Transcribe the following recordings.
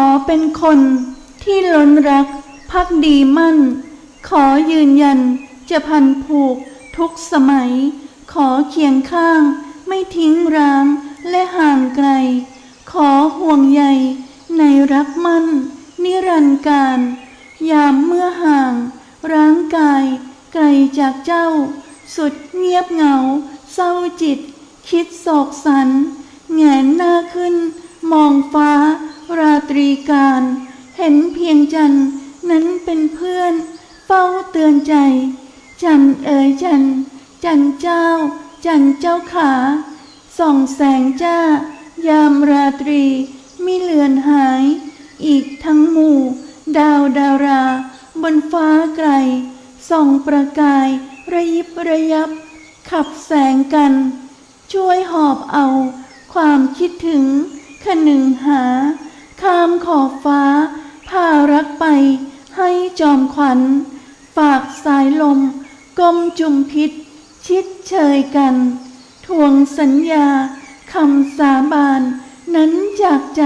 อเป็นคนที่ล้นรักพักดีมั่น ขอยืนยันจะพันผูกทุกสมัย ขอเคียงข้าง ไม่ทิ้งร้างและห่างไกล ขอห่วงใยในรักมั่น นิรันดร์การ ยามเมื่อห่าง ร่างกาย ไกลจากเจ้า สุดเงียบเหงา เศร้าจิต คิดโศกสัน แงนหน้าขึ้น มองฟ้า ราตรีการ เห็นเพียงจันนั้นเป็นเพื่อน เฝ้าเตือนใจ จันเอ๋ยจัน จันเจ้า จันเจ้าขา ส่องแสงจ้า ยามราตรีมิเลือนหาย อีกทั้งหมู่ ดาวดารา บนฟ้าไกล ส่องประกายระยิบระยับ ขับแสงกัน ช่วยหอบเอา ความคิดถึงขนึงหา ข้ามขอบฟ้าพารักไปให้จอมขวัญ ฝากสายลมกลมจุมพิษ ชิดเชยกัน ทวงสัญญาคำสาบานนั้นจากใจ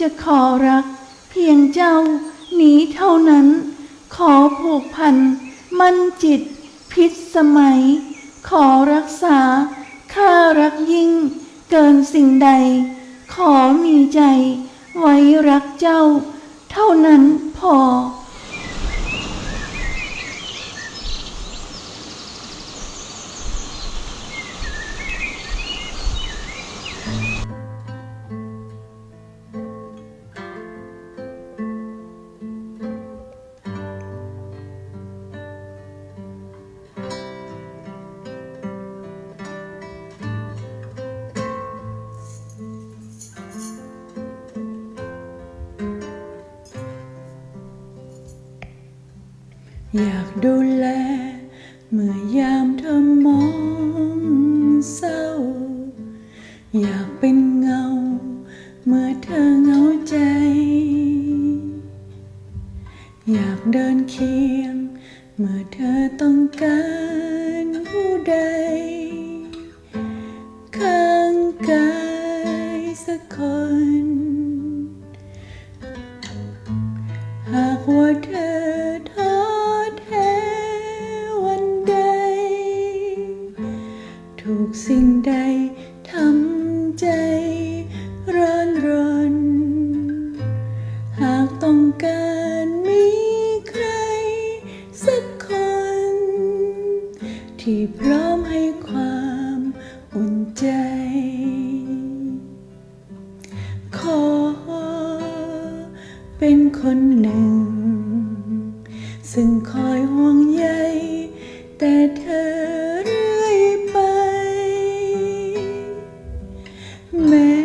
จะขอรักเพียงเจ้านี้เท่านั้น ขอผูกพัน มั่นจิตพิษสมัย ขอรักษาข้ารักยิ่ง เกินสิ่งใด ขอมีใจ ไว้รักเจ้า เท่านั้นพอ อยากดูแล เมื่อยามเธอมองเศร้า อยากเป็นเงา เมื่อเธอเหงาใจ อยากเดินเคียง เมื่อเธอต้องการผู้ใด ข้างกายสักคน การมีใคร สักคน ที่พร้อมให้ความอุ่นใจ ขอเป็นคนหนึ่ง ซึ่งคอยห่วงใยแต่เธอเรื่อยไปแม้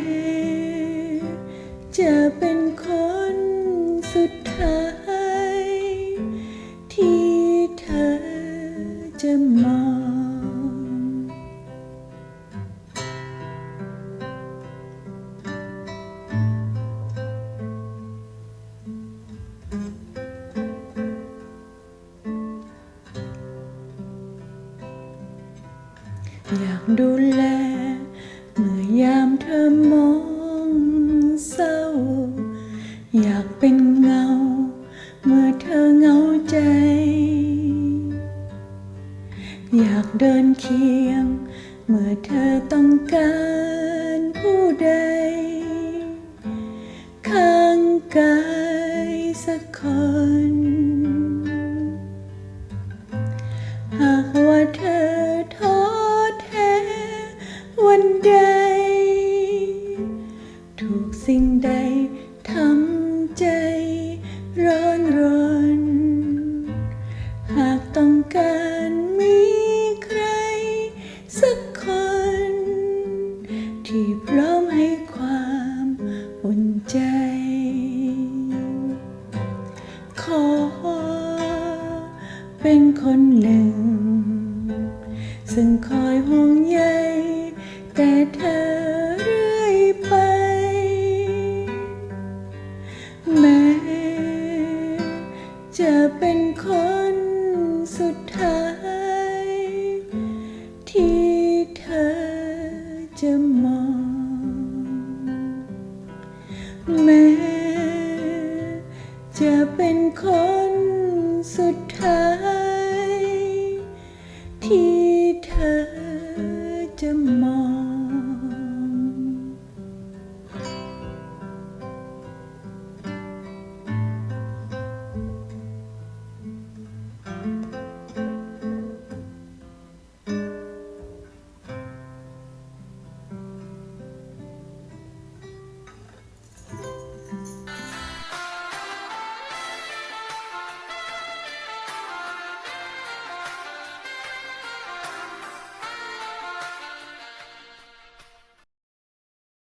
จะมองอยากดูแล เคียง เมื่อเธอต้องการผู้ใด ข้างกายสักคน หากว่าเธอท้อแท้วันใด ถูกสิ่งใดทำใจร้อนรน หากต้องการมี ขอเป็นคนหนึ่ง ซึ่งคอยห่วงใยแต่เธอเรื่อยไป แม้จะเป็นคนสุดท้าย ที่เธอจะมอง ธอจะมอง